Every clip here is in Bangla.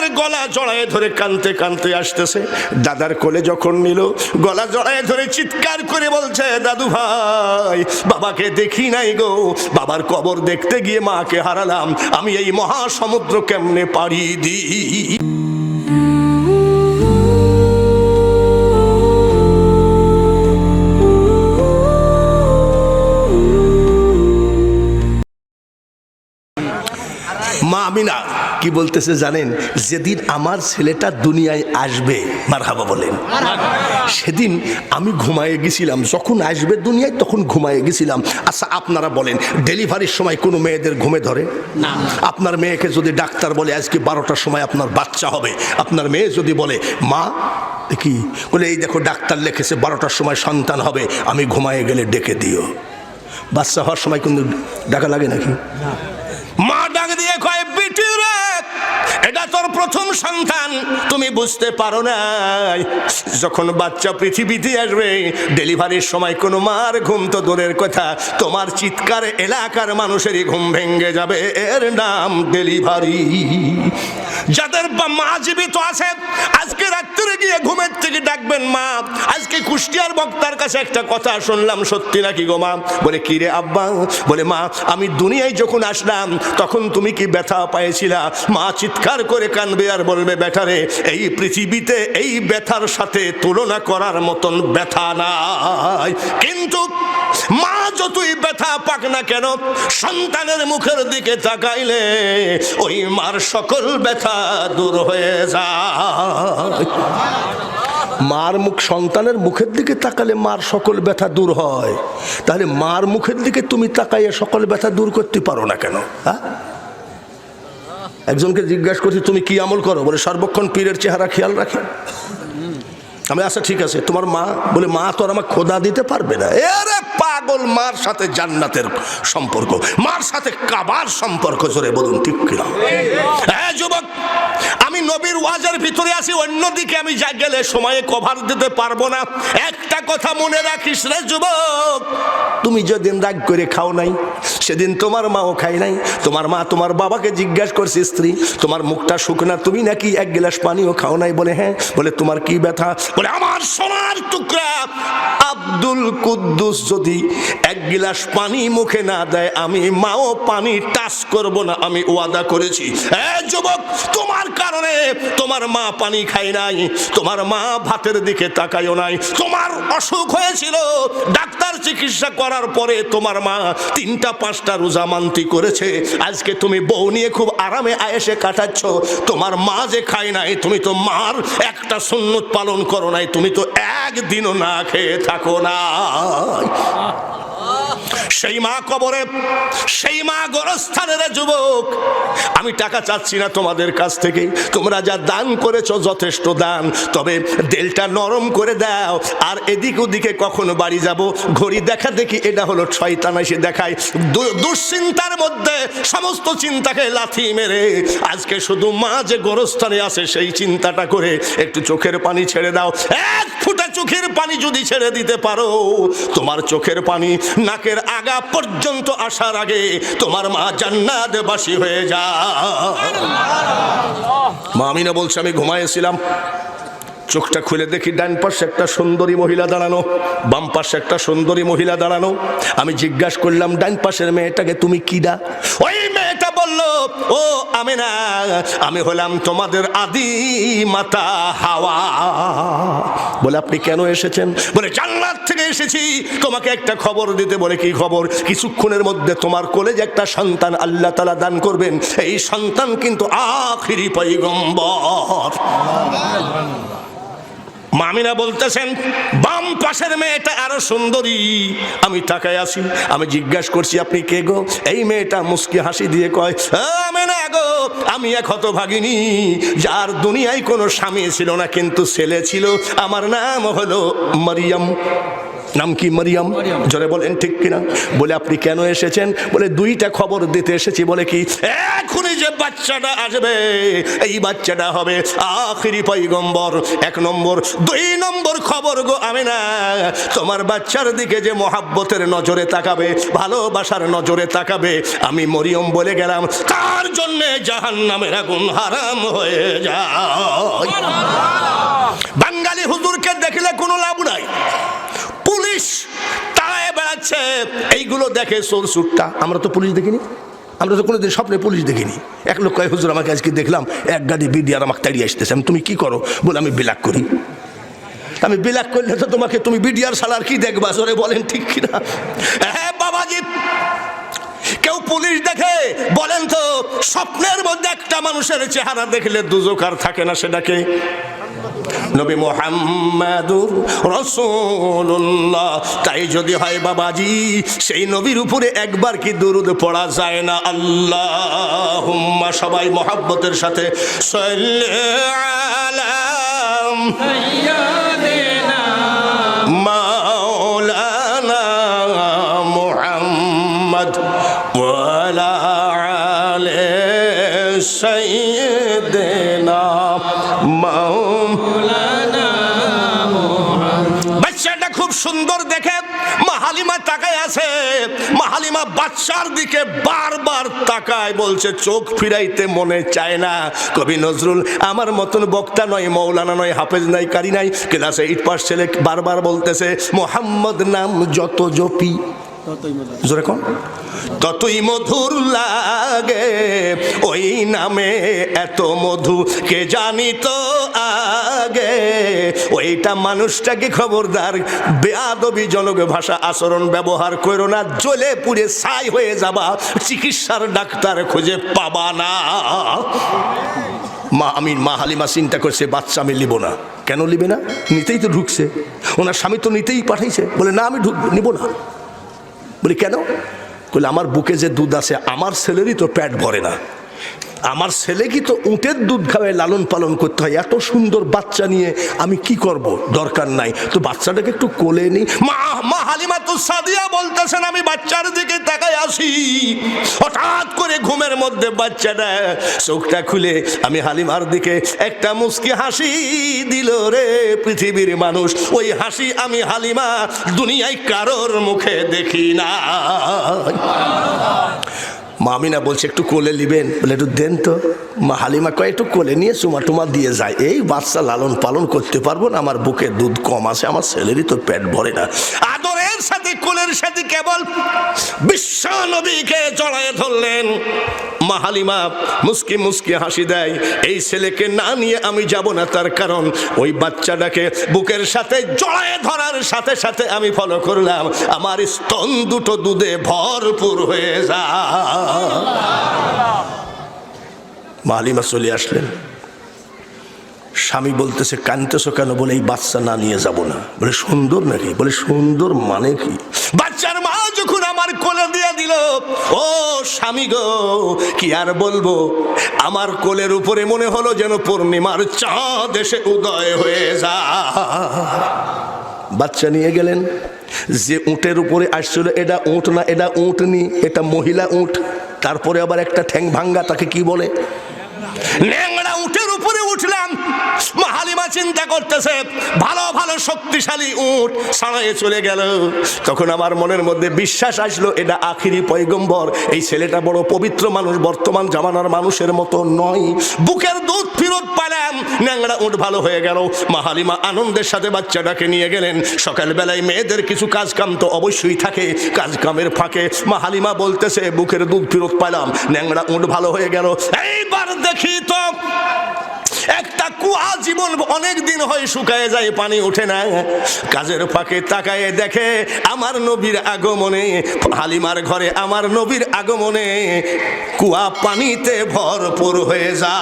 সন্তানের গলা জড়ায় ধরে কানতে কানতে আসতেছে। দাদার কোলে যখন নিল, গলা জড়ায় ধরে চিৎকার করে বলছে, দাদু ভাই, বাবাকে দেখি নাই গো। বাবার কবর দেখতে গিয়ে মাকে হারালাম। আমি এই মহাসমুদ্র কেমনে পাড়ি দিই? মা আমিনা কি বলতেছে জানেন? যেদিন আমার ছেলেটা দুনিয়ায় আসবে মার হাবা বলেন। সেদিন আমি ঘুমায়ে গেছিলাম যখন আসবে দুনিয়ায় তখন ঘুমায়ে গেছিলাম। আচ্ছা আপনারা বলেন ডেলিভারির সময় কোনো মেয়েদের ঘুমে ধরে? না। আপনার মেয়েকে যদি ডাক্তার বলে আজকে বারোটার সময় আপনার বাচ্চা হবে আপনার মেয়ে যদি বলে মা কি বলে এই দেখো ডাক্তার লিখেছে বারোটার সময় সন্তান হবে আমি ঘুমায়ে গেলে ডেকে দিও। বাচ্চা হওয়ার সময় কিন্তু ডাকা লাগে নাকি? মা ডাক দিয়ে কয় বিটি রে এটা তোর প্রথম সন্তান। তুমি বুঝতে পারো না যখন বাচ্চা পৃথিবীতে আসবে, ডেলিভারির সময় কোনো মার ঘুম তো দূরের কথা। তোমার চিৎকার এলাকার মানুষেরই ঘুম ভেঙে যাবে। এর নাম ডেলিভারি। যাদের মা জীবিত আছে, আজকে রাত্রে গিয়ে ঘুমের থেকে ডাকবেন মা। আজকে কুষ্টিয়ার বক্তার কাছে একটা কথা শুনলাম, সত্যি নাকি গো মা? বলে, কি রে আব্বা? বলে, মা, আমি দুনিয়ায় যখন আসলাম, তখন তুমি কি ব্যথা পাইছিলা? মা চিৎকার করে কানবে আর বলবে ব্যাটারে এই পৃথিবীতে এই ব্যথার সাথে তুলনা করার মতন ব্যথা নাই। কিন্তু মা যতই ব্যথা পাক না কেন, সন্তানের মুখের দিকে তাকাইলে ওই মার সকল ব্যথা দূর হয়ে যায়। মার মুখ সন্তানের মুখের দিকে তাকালে মার সকল ব্যথা দূর হয়। তাহলে মার মুখের দিকে তুমি তাকাইয়ে সকল ব্যথা দূর করতে পারো না কেন হ্যাঁ? একজনকে জিজ্ঞাসা করছি তুমি কি আমল করো? বলে সর্বক্ষণ পীরের চেহারা খেয়াল রাখে। আমি আচ্ছা ঠিক আছে। তোমার মা বলে, মা তো আর আমার খোদা দিতে পারবে না। এরে পাগল, মার সাথে জান্নাতের সম্পর্ক, মার সাথে কাবার সম্পর্ক, জোরে বলুন, ঠিক কিনা? হ্যাঁ যুবক, আমি নবীর ওয়াজের ভিতরে আছি, অন্যদিকে আমি যা গেলে সময়ে কভার দিতে পারব না। একটা কথা মনে রাখিস রে যুবক, তুমি যেদিন রাগ করে খাও নাই, সেদিন তোমার মাও খাই নাই। তোমার মা তোমার বাবাকে জিজ্ঞাসা করছে, স্ত্রী, তোমার মুখটা শুকনা, তুমি নাকি এক গ্লাস পানিও খাও নাই? বলে হ্যাঁ। বলে, তোমার কি ব্যথা? বলে, আমার সোনার টুকরা আব্দুল কুদ্দুস যদি এক গিলাস পানি মুখে না দেয়, আমি মাও পানি টাচ করব না, আমি ওয়াদা করেছি। যুবক, তোমার কারণে তোমার মা পানি খায় নাই, তোমার মা ভাতের দিকে তাকায়ও নাই, তোমার অসুখ হয়েছিল, ডাক্তার চিকিৎসা করার পরে তোমার মা তিনটা, পাঁচটা রোজা মান্তি করেছে। আজকে তুমি বউ নিয়ে খুব আরামে আয়েসে কাটাচ্ছ, তোমার মা যে খায় নাই, তুমি তো মার একটা সুন্নত পালন করো নাই তুমি তো একদিনও না খেয়ে থাকো না সেই মা কবরে, সেই মা গোরস্থানের যুবক। আমি টাকা চাচ্ছি না তোমাদের কাছ থেকে। তোমরা যা দান করেছ যথেষ্ট দান। তবে দেলটা নরম করে দাও, আর এদিক ওদিকে কখনো বাড়ি যাব। ঘড়ি দেখা দেখি এটা হলো শয়তান এসে দেখায় দুশ্চিন্তার মধ্যে সমস্ত চিন্তাকে লাথি মেরে। আজকে শুধু মা যে গোরস্থানে আসে সেই চিন্তাটা করে একটু চোখের পানি ছেড়ে দাও। এক ফুটা চোখের পানি যদি ছেড়ে দিতে পারো, তোমার চোখের পানি নাকের আগা পর্যন্ত আসার আগে তোমার মা জান্নাতবাসী হয়ে যা মা আমিনা বলছে আমি ঘুমাইছিলাম। চোখটা খুলে দেখি ডান পাশে একটা সুন্দরী মহিলা দাঁড়ানো, বাম পাশে একটা সুন্দরী মহিলা দাঁড়ানো। আমি জিজ্ঞাসা করলাম, ডান পাশের মেয়েটাকে তুমি কি দা? ওই মেয়েটা বলল, ও আমি না আমি হলাম তোমাদের আদি মাতা হাওয়া। বলে, আপনি কেন এসেছেন? বলে, জান্নাত থেকে এসেছি, তোমাকে একটা খবর দিতে। বলে, কি খবর? কিছুক্ষণের মধ্যে তোমার কলেজে একটা সন্তান আল্লাহ তালা দান করবেন, এই সন্তান কিন্তু আখিরি পৈগম্বর মামিনা বলতেছেন, বাম পাশের মেয়েটা আরও সুন্দরী। আমি তাকায় আছি, আমি জিজ্ঞাসা করছি, আপনি কে গো? এই মেয়েটা মুস্কি হাসি দিয়ে কয় আমি না গো, আমি এক হতভাগিনী, যার দুনিয়ায় কোনো স্বামী ছিল না, কিন্তু ছেলে ছিল। আমার নাম হলো মারিয়াম। নাম কি মারিয়াম? জোরে বলেন ঠিক কিনা? বলে আপনি কেন এসেছেন? বলে দুইটা খবর দিতে এসেছি। বলে কি? এখনই যে বাচ্চাটা আসবে এই বাচ্চাটা হবে আখিরি পৈগম্বর এক নম্বর। দুই নম্বর খবর গো আমি না তোমার বাচ্চার দিকে যে মহাব্বতের নজরে তাকাবে ভালোবাসার নজরে তাকাবে আমি মরিয়ম বলে গেলাম তার জন্যে জাহান নামের আগুন হারাম হয়ে যায়। বাঙালি হুজুরকে দেখলে কোনো লাভ নাই। বেড়াচ্ছে এইগুলো দেখে সোর সুটটা আমরা তো পুলিশ দেখিনি। আমরা তো কোনোদিন স্বপ্নে পুলিশ দেখিনি। এক লোক কয়, হুজুর, আমাকে আজকে দেখলাম এক গাড়ি বিডিআর আমাকে তাড়িয়ে আসতেছে। আমি, তুমি কি করো? বলে, আমি বিলাক করি। আমি বিলাক করলে তো তোমাকে, তুমি বিডিআর সালার কি দেখবা? জোরে বলেন, ঠিক কিনা? হ্যাঁ বাবাজি! কেউ পুলিশ দেখে, বলেন তো, স্বপ্নের মধ্যে একটা মানুষের চেহারা দেখলে দুজোকার থাকে না সেটাকে। নবী মোহাম্মদুর রসুল্লাহ তাই যদি হয় বাবাজি, সেই নবীর উপরে একবার কি দুরুদ পড়া যায় না? আল্লাহ সবাই মোহাব্বতের সাথে আলাম মাওলানা মাওলানা সুন্দর দেখে মাহালিমা তাকায় আছে। মাহালিমা বাচ্চার দিকে বারবার তাকায়, বলছে, চোখ ফিরাইতে মনে চায় না। কবি নজরুল, আমার মতন বক্তা নয়, মৌলানা নয়, হাফেজ নাই কারি নাই। ক্লাসে ইট পাশ ছেলে বারবার বলতেছে, মোহাম্মদ নাম যত জপি জোরে কোন? ততই মধুর লাগে ওই নামে এত মধু কে জানি তো আগে? ওইটা মানুষটাকে খবরদার? বেয়াদবিজনক ভাষা আচরণ ব্যবহার করো না জ্বলে পুড়ে ছাই হয়ে যাবা চিকিৎসার ডাক্তার খুঁজে পাবা না। মা আমি মা হালিমা চিন্তা করছে বাচ্চা আমি নিব না। কেন নিবে না? নিতেই তো ঢুকছে। ওনার স্বামী তো নিতেই পাঠাইছে। বলে না আমি ঢুক নিব না। বলি কেন? বলে আমার বুকে যে দুধ আছে আমার ছেলেরই তো প্যাট ভরে না। আমার ছেলে কি তো উটের দুধ খাওয়ায় লালন পালন করতে হয়। এত সুন্দর বাচ্চা নিয়ে আমি কি করব? দরকার নাই। তো বাচ্চাটাকে একটু কোলে নি মা মা হালিমা তো সাদিয়া বলতেছেন, আমি বাচ্চার দিকে তাকাই আসি। হঠাৎ করে ঘুমের মধ্যে বাচ্চাটা চোখটা খুলে আমি হালিমার দিকে একটা মুস্কি হাসি দিল রে পৃথিবীর মানুষ। ওই হাসি আমি হালিমা দুনিয়ায় কারোর মুখে দেখি না মামিনা বলছে একটু কোলে নিবেন। বলে একটু দেন তো। মা হালিমা কয়, একটু কোলে নিয়ে চুমা টুমা দিয়ে যায়। এই বাচ্চা লালন পালন করতে পারব না, আমার বুকে দুধ কম আছে, আমার ছেলেরই তো পেট ভরে না। আদরের সাথে, কোলের সাথে কেবল বিশ্ব নবীকে জড়ায় ধরলেন। মা হালিমা মুস্কি মুস্কি হাসি দেয়, এই ছেলেকে না নিয়ে আমি যাব না তার কারণ, ওই বাচ্চাটাকে বুকের সাথে জড়ায় ধরার সাথে সাথে আমি ফলো করলাম। আমার স্তন দুটো দুধে ভরপুর হয়ে যা মালিমা চলে আসলেন। স্বামী বলতেছে কানতেছো কেন? বলে, এই বাচ্চা না নিয়ে যাব না। বলে, সুন্দর নাকি? বলে, সুন্দর মানে কি? বাচ্চার মা যখন আমার কোলে দিয়ে দিল, ও স্বামী গো, কি আর বলব? আমার কোলের উপরে মনে হলো যেন পূর্ণিমার চাঁদ এসে উদয় হয়ে যা বাচ্চা নিয়ে গেলেন। যে উটের উপরে আসছিল, এটা উট না, এটা উটনি এটা মহিলা উট। তারপরে আবার একটা ঠ্যাং ভাঙ্গা, তাকে কি বলে? ন্যাংরা উঠের উপরে উঠলাম। মাহালিমা চিন্তা করতেছে, ভালো ভালো, শক্তিশালী উট সারায়ে চলে গেল। তখন আমার মনের মধ্যে বিশ্বাস আসলো, এটা আখিরি পয়গম্বর, এই ছেলেটা বড় পবিত্র মানুষ, বর্তমান জামানার মানুষের মতো নয়। বুকের দুধ ফিরত পালাম ন্যাংরা উঠ ভালো হয়ে গেল। মাহালিমা আনন্দের সাথে বাচ্চাটাকে নিয়ে গেলেন। সকালবেলায় মেয়েদের কিছু কাজ কাম তো অবশ্যই থাকে কাজ কামের ফাঁকে মাহালিমা বলতেছে, বুকের দুধ ফিরত পাইলাম ন্যাংরা উঠ ভালো হয়ে গেল। এইবার দেখি তো একটা কুয়া জীবন অনেক দিন হয় শুকায় যায় পানি ওঠে না। কাজের ফাঁকে তাকায় দেখে আমার নবীর আগমনে হালিমার ঘরে আমার নবীর আগমনে কুয়া পানিতে ভরপুর হয়ে যায়।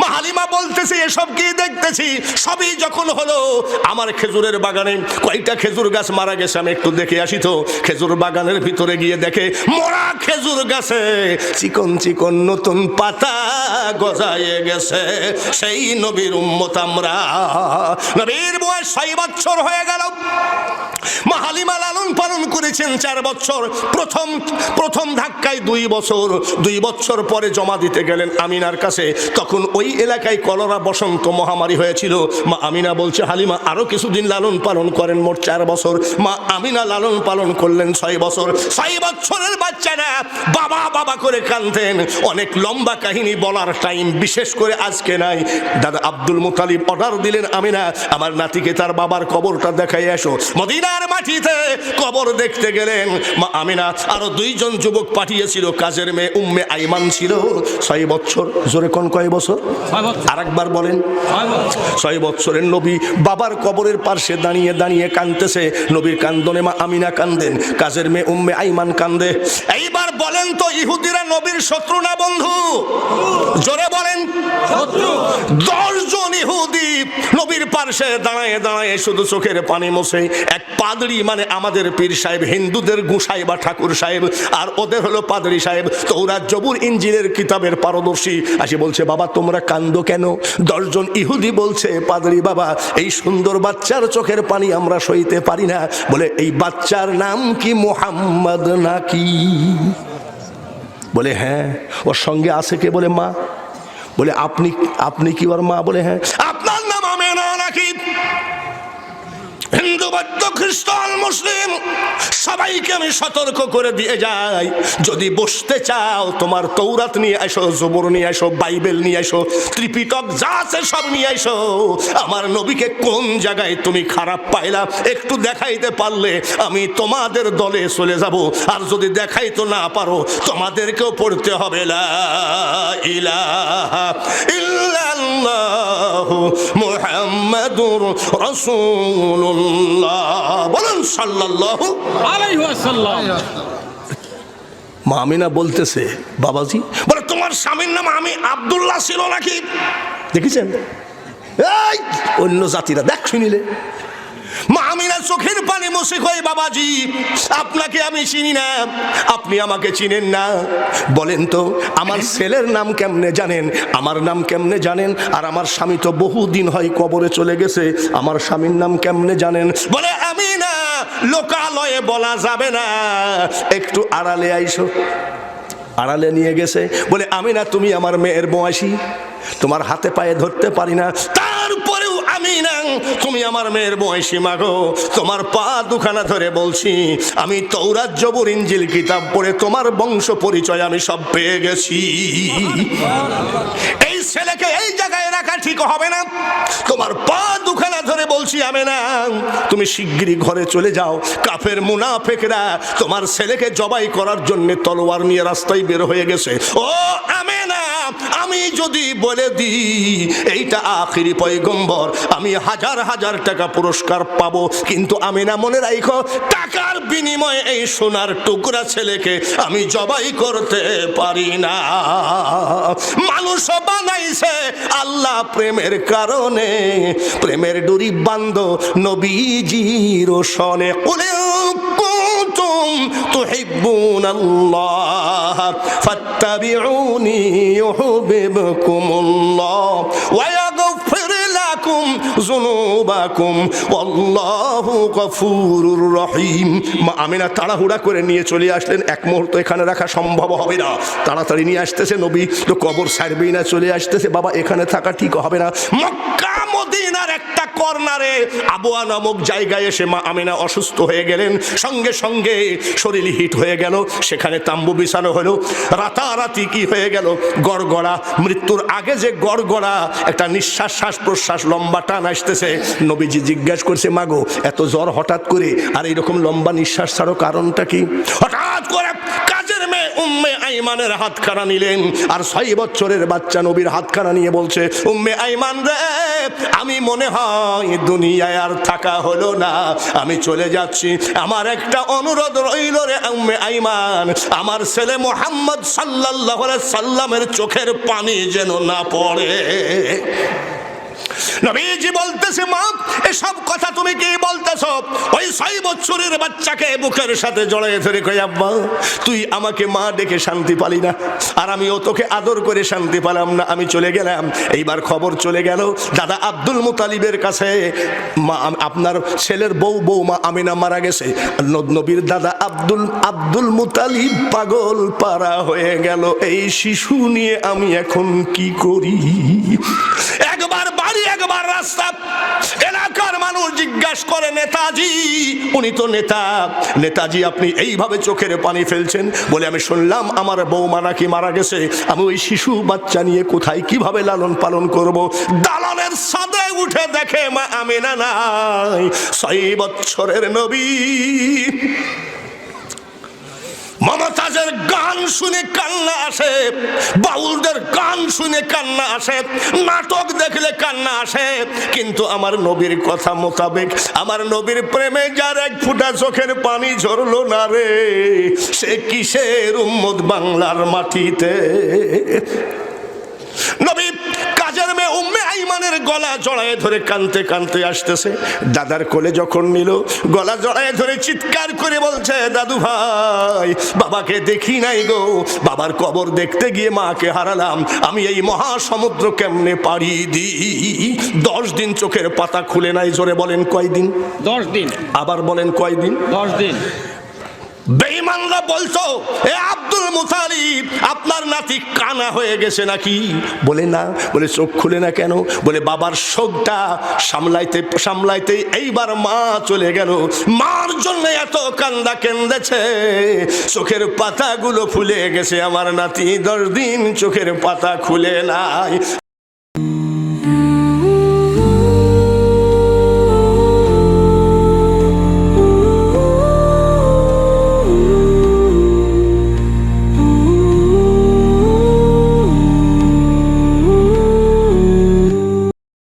মা হালিমা বলতেছে এসব কি দেখতেছি? সবই যখন হলো আমার খেজুরের বাগানে কয়টা খেজুর গাছ মারা গেছে আমি একটু দেখে আসি তো। খেজুর বাগানের ভিতরে গিয়ে দেখে মরা খেজুর গাছে চিকন চিকন নতুন পাতা গজায়ে গেছে। সেই নবীর উম্মত আমরা। নবীর বয়স ছয় বছর হয়ে গেল। মা হালিমা লালন পালন করেছেন চার বছর। প্রথম প্রথম ধাক্কায় দুই বছর। দুই বছর পরে জমা দিতে গেলেন আমিনার কাছে। তখন ওই এলাকায় কলরা বসন্ত মহামারী হয়েছিল। মা আমিনা বলছে, হালিমা, আরও কিছুদিন লালন পালন করেন মোট চার বছর। মা আমিনা লালন পালন করলেন ছয় বছর। ছয় বছরের বাচ্চারা বাবা বাবা করে কাঁদতেন। অনেক লম্বা কাহিনী বলার টাইম বিশেষ করে আজকে নাই। দাদা আব্দুল মুতালিব অর্ডার দিলেন আমিনা আমার নাতিকে তার বাবার কবরটা দেখাই এসো। মদিনার মাটিতে কবর দেখতে গেলেন। মা আমিনা আরও দুইজন যুবক পাঠিয়েছিল কাজের মেয়ে উম্মে আইমান ছিল। ছয় বছর জোরে কোন কয় বছর? আর একবার বলেন। ছয় বছরের নবী বাবার কবরের পার্শ্বে দাঁড়িয়ে দাঁড়িয়ে কান্দতেছে নবীর কান্দনে মা আমিনা কান্দেন কাজের মেয়ে উম্মে আইমান কান্দে। এইবার বলেন তো ইহুদিরা নবীর শত্রু না বন্ধু? জোরে বলেন। দশজন ইহুদি নবীর পার্শ্বে দাঁড়ায় দাঁড়ায় শুধু চোখের পানি মোছে এক পাদড়ি মানে আমাদের পীর সাহেব হিন্দুদের গুসাই বা ঠাকুর সাহেব আর ওদের হলো পাদড়ি সাহেব। তো ওরা জবুর ইঞ্জিনের কিতাবের পারদর্শী। আসি বলছে বাবা তোমরা কান্দো কেন? দশজন ইহুদি বলছে পাদড়ি বাবা এই সুন্দর বাচ্চার চোখের পানি আমরা সইতে পারি না। বলে এই বাচ্চার নাম কি মোহাম্মদ নাকি? বলে হ্যাঁ। ওর সঙ্গে আছে কে? বলে, মা। বলে, আপনি আপনি কি ওর মা? বলে হ্যাঁ। আপনার নাম আমেনা নাকি হিন্দু বৌদ্ধ খ্রিস্টান, মুসলিম, সবাইকে আমি সতর্ক করে দিয়ে যাই। যদি বসতে চাও, তোমার তৌরাত নিয়ে আসো জবর নিয়ে আসো বাইবেল নিয়ে আসো ত্রিপিটক যা আছে সব নিয়ে আসো আমার নবীকে কোন জায়গায় তুমি খারাপ পাইলা, একটু দেখাইতে পারলে আমি তোমাদের দলে চলে যাব। আর যদি দেখাইতে না পারো, তোমাদেরকেও পড়তে হবে, লা ইলাহা ইল্লাল্লাহু মুহাম্মাদুর বলুন সাল্লাল্লাহু আলাইহি ওয়াসাল্লাম। মামিনা বলতেছে বাবাজি বলে তোমার স্বামীর নাম আমি আব্দুল্লাহ ছিল নাকি? দেখেছেন? এই অন্য জাতিরা দেখ শুনিলে। মামিনা চোখের পানি মুছে কয় বাবাজি, আপনাকে আমি চিনি না, আপনি আমাকে চিনেন না। বলেন তো, আমার ছেলের নাম কেমনে জানেন? আমার নাম কেমনে জানেন? আর আমার স্বামী তো বহুদিন হয় কবরে চলে গেছে, আমার স্বামীর নাম কেমনে জানেন? বলে আমি না লোকালয়ে বলা যাবে না। একটু আড়ালে আইসো। আড়ালে নিয়ে গেছে। বলে, আমি না, তুমি আমার মেয়ের বয়সী। তোমার হাতে পায়ে ধরতে পারি না। তারপরেও আমি না, তুমি আমার মেয়ের বয়সী মাগো। তোমার পা দুখানা ধরে বলছি, আমি তৌরাত জবর ইঞ্জিল কিতাব পড়ে তোমার বংশ পরিচয় আমি সব পেয়ে গেছি। এই ছেলেকে এই জায়গায় রাখা ঠিক হবে না। তোমার পা দুখানা ধরে বলছি আমি না তুমি শিগগিরই ঘরে চলে যাও। কাফের মুনাফেকরা তোমার ছেলেকে জবাই করার জন্য তলোয়ার নিয়ে রাস্তায় বের হয়ে গেছে। ও আমি আমি যদি বলে দিই, এইটা আখিরি পয়গম্বর, আমি হাজার হাজার টাকা পুরস্কার পাবো। কিন্তু আমি না মনে রাখো টাকার বিনিময়ে এই সোনার টুকরা ছেলেকে আমি জবাই করতে পারি না। মানুষ বানাইছে আল্লাহ প্রেমের কারণে। প্রেমের ডুরি বান্ধ কুলে কুতুম তুহিব্বুন আল্লাহ ফাত্তাবিউনি ইউহিব্বুকুমুল্লাহ ওয়া ইয়াগফির লাকুম যুনুবাকুম ওয়াল্লাহু গফুরুর রহিম মা আমিনা তাড়াহুড়া করে নিয়ে চলে আসলেন। এক মুহূর্ত এখানে রাখা সম্ভব হবে না। তাড়াতাড়ি নিয়ে আসতেছে নবী। তো কবর ছাড়বেই না, চলে আসতেছে। বাবা, এখানে থাকা ঠিক হবে না। মক্কা মদিনার একটা কর্নারে আবুয়া নামক জায়গায় এসে মা আমিনা অসুস্থ হয়ে গেলেন। সঙ্গে সঙ্গে শরীর হিট হয়ে গেল। সেখানে তাম্বু বিছানো হলো। রাতারাতি কি হয়ে গেল? গড়গড়া। মৃত্যুর আগে যে গড়গড়া, একটা নিঃশ্বাস শ্বাস প্রশ্বাস লম্বা টান আসতেছে। নবীজি জিজ্ঞাসা করছে, মাগো, এত জ্বর হঠাৎ করে? আর এইরকম লম্বা নিঃশ্বাস ছাড়ো কারণটা কি? হঠাৎ করে কাজের মেয়ে উম্মে আইমানের হাতখানা নিলেন। আর ছয় বছরের বাচ্চা নবীর হাতখানা নিয়ে বলছে, উম্মে আইমান রে, আমি মনে হয় দুনিয়ায় আর থাকা হলো না। আমি চলে যাচ্ছি। আমার একটা অনুরোধ রইল রে উম্মে আইমান। আমার ছেলে মোহাম্মদ সাল্লাল্লাহু সাল্লামের চোখের পানি যেন না পড়ে। নবীজি বলতেছে, মা, এসব কথা তুমি কি বলতেছ? ওই ছয় বছরের বাচ্চাকে বুকের সাথে জড়ায় ধরে কই আব্বা, তুই আমাকে মা ডেকে শান্তি পালি না, আর আমিও তোকে আদর করে শান্তি পালাম না, আমি চলে গেলাম। এইবার খবর চলে গেল, দাদা আব্দুল মুতালিবের কাছে, মা আপনার ছেলের বউ বৌমা আমিনা মারা গেছে। নবীর দাদা আব্দুল আব্দুল মুতালিব পাগল পারা হয়ে গেল, এই শিশু নিয়ে আমি এখন কি করি? একবার রাস্তা। এলাকার মানুষ জিজ্ঞাসা করে, নেতাজি, উনি তো নেতা। নেতাজি, আপনি এইভাবে চোখের পানি ফেলছেন? বলে, আমি শুনলাম আমার বৌমা নাকি মারা গেছে। আমি ওই শিশু বাচ্চা নিয়ে কোথায় কীভাবে লালন পালন করব? দালানের সাদে উঠে দেখে মা আমি না নাই। ছয় বছরের নবী। মমতাজের গান শুনে কান্না আসে, বাউলদের গান শুনে কান্না আসে, নাটক দেখলে কান্না আসে। কিন্তু আমার নবীর কথা মোতাবেক আমার নবীর প্রেমে যার এক ফুটা চোখের পানি ঝরলো না রে, সে কিসের উম্মত বাংলার মাটিতে? নবী গলা জড়ায় ধরে কানতে কানতে আসতেছে। দাদার কোলে যখন নিল গলা জড়ায় ধরে চিৎকার করে বলছে দাদু ভাই বাবাকে দেখি নাই গো। বাবার কবর দেখতে গিয়ে মাকে হারালাম। আমি এই মহাসমুদ্র কেমনে পাড়ি দিই? দশ দিন চোখের পাতা খুলে নাই জোরে বলেন কয়দিন? দশ দিন। আবার বলেন কয়দিন? দশ দিন। বেঈমানরা বলছো এ আব্দুল মুতালিব, আপনার নাতি কানা হয়ে গেছে নাকি? বলে, না। বলে, চোখ খুলে না কেন? বলে, বাবার শোকটা সামলাইতে সামলাইতে এইবার মা চলে গেল। মার জন্য এত কান্দা কেন্দেছে চোখের পাতাগুলো ফুলে গেছে আমার নাতি। দশ দিন চোখের পাতা খুলে নাই।